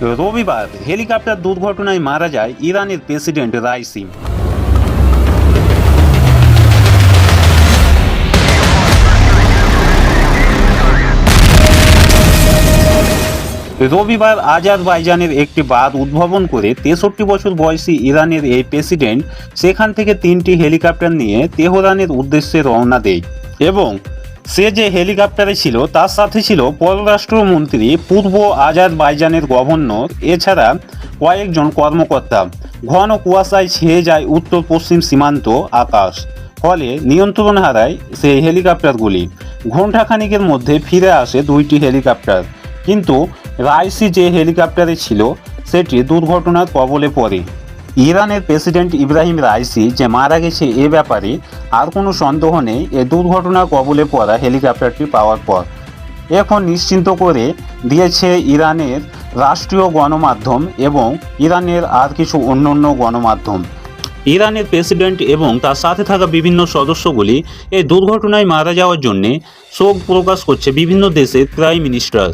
রবিবার হেলিকপ্টার দুর্ঘটনায় মারা যায় ইরানের প্রেসিডেন্ট রাইসি রবিবার আজারবাইজানের একটি বাঁধ উদ্ভাবন করে তেষট্টি বছর বয়সী ইরানের এই প্রেসিডেন্ট সেখান থেকে তিনটি হেলিকপ্টার নিয়ে তেহরানের উদ্দেশ্যে রওনা দেয় এবং সে যে হেলিকপ্টারে ছিল, তার সাথে ছিল পররাষ্ট্রমন্ত্রী পূর্ব আজারবাইজানের গভর্নর, এছাড়া কয়েকজন কর্মকর্তা। ঘন কুয়াশায় ছেয়ে যায় উত্তর পশ্চিম সীমান্ত আকাশ, ফলে নিয়ন্ত্রণ হারায় সেই হেলিকপ্টারগুলি। ঘণ্টাখানিকের মধ্যে ফিরে আসে দুইটি হেলিকপ্টার। কিন্তু রাইসি যে হেলিকপ্টারে ছিল, সেটি দুর্ঘটনার কবলে পড়ে। ইরানের প্রেসিডেন্ট ইব্রাহিম রাইসি যে মারা গেছে এ ব্যাপারে আর কোনো সন্দেহ নেই, এ দুর্ঘটনার কবলে পড়া হেলিকপ্টারটি পাওয়ার পর। এখন নিশ্চিন্ত করে দিয়েছে ইরানের রাষ্ট্রীয় গণমাধ্যম এবং ইরানের আর কিছু অন্যান্য গণমাধ্যম। ইরানের প্রেসিডেন্ট এবং তার সাথে থাকা বিভিন্ন সদস্যগুলি এই দুর্ঘটনায় মারা যাওয়ার জন্যে শোক প্রকাশ করছে বিভিন্ন দেশের প্রাইম মিনিস্টার।